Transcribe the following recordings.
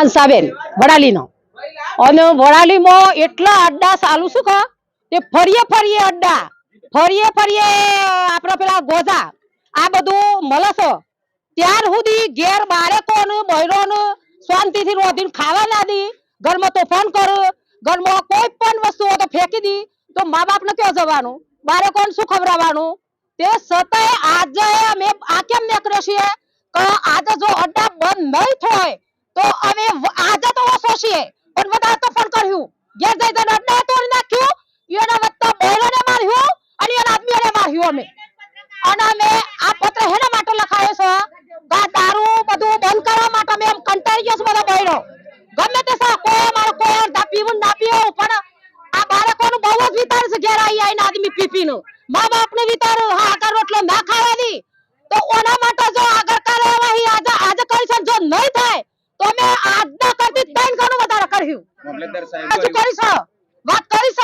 હંસાબેન વડાલીનો. અને વડાલીમાં એટલા અડ્ડા ચાલુ શું તે ફરીએ ફરીએ અડ્ડા, ફરીએ ફરીએ આપડે પેલા ગોઝા આ બધું મળે ત્યાર સુધી ઘેર બાળકોનું બૈરોનું શાંતિથી રોધીને ખાવા ના દી. ઘરમાં તોફાન કર, ઘરમાં કોઈ પણ વસ્તુ હોય તો ફેંકી દી. તો મા બાપને ક્યાં જવાનું? બાળકોને શું ખવડાવવાનું? તે છતાંય આજે અમે આ કેમ નીકળ્યા છીએ? કે આજે જો અડ્ડા બંધ નહીં થાય, તો અમે વ- આજે તો ઓછો છીએ પણ વધારે તોફાન કર્યું ઘેર જઈ જઈને અડ્ડા તોડી વત્તા બૈરોને માર્યું, અને એના આદમીઓને માર્યું અમે. અને અમે આ પત્ર હેના માટે લખાયો છે? આ દારૂ બધું બંધ કરવા માટે અમે એમ કંટાળી ગયો છે બધા બહેરો ગમે તે સા કોઈ મારો કોઈ અડધા પીવું ના પીવું, પણ આ બાળકોનું બહુ જ વિચાર છે ઘેર આવી આવીને આદમી પી પીનું મા બાપને વિચાર હા રોટલો ના ખાવાની તો ઓના માટે જો આગળ કાર્યવાહી આજે આજે કરી છે જો નહીં થાય તો અમે આજના કરતી ત્રણ ગણું વધારે કર્યું મામલતદાર સાહેબ હજુ કરીશ વાત કરીશ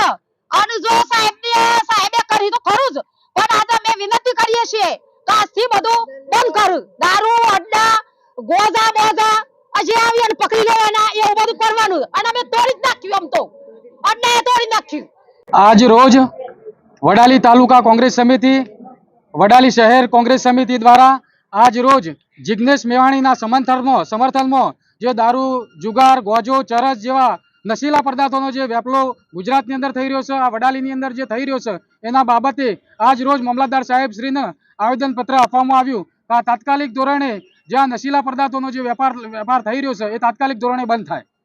અને જો સાહેબને સાહેબે કરી તો ખરું જ. પણ આજે અમે વિનંતી કરીએ છીએ તો આજથી બધું બંધ કર. દારૂ અડ્ડા ગોજા બોજા હજી આવી અને પકડી લેવાના એવું બધું કરવાનું. અને અમે તોડી જ નાખ્યું આમ તો. અડ્ડાએ તોડી નાખ્યું. આજ રોજ વડાલી તાલુકા કોંગ્રેસ સમિતિ વડાલી શહેર કોંગ્રેસ સમિતિ દ્વારા આજ રોજ જિજ્ઞેશ મેવાણીના સમર્થનમાં સમર્થનમાં જે દારૂ જુગાર ગોજો ચરસ જેવા નશીલા પદાર્થોનો જે વેપલો ગુજરાતની અંદર થઈ રહ્યો છે, આ વડાલીની અંદર જે થઈ રહ્યો છે, એના બાબતે આજ રોજ મામલતદાર સાહેબ શ્રીને આવેદનપત્ર આપવામાં આવ્યું. આ તાત્કાલિક ધોરણે જ્યાં નશીલા પદાર્થોનો જે વેપાર વેપાર થઈ રહ્યો છે, એ તાત્કાલિક ધોરણે બંધ થાય.